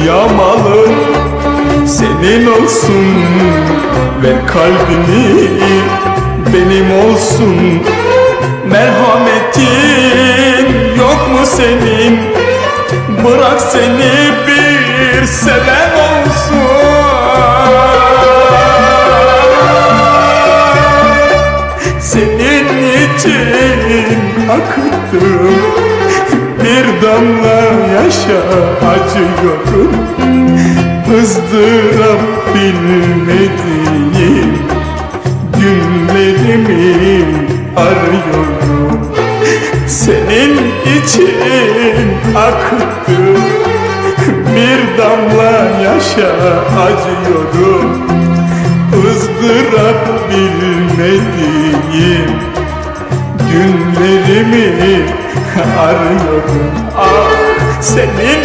Dünya malın senin olsun Ver kalbini benim olsun. Merhametin yok mu senin? Bırak seni bir seven olsun. Senin için akıttım Bir damla yaşa acıyorum. Izdırap bilmediğim günlerimi arıyorum. Senin için akıttım bir damla yaşa acıyorum. Izdırap bilmediğim günlerimi arıyorum. Ah senin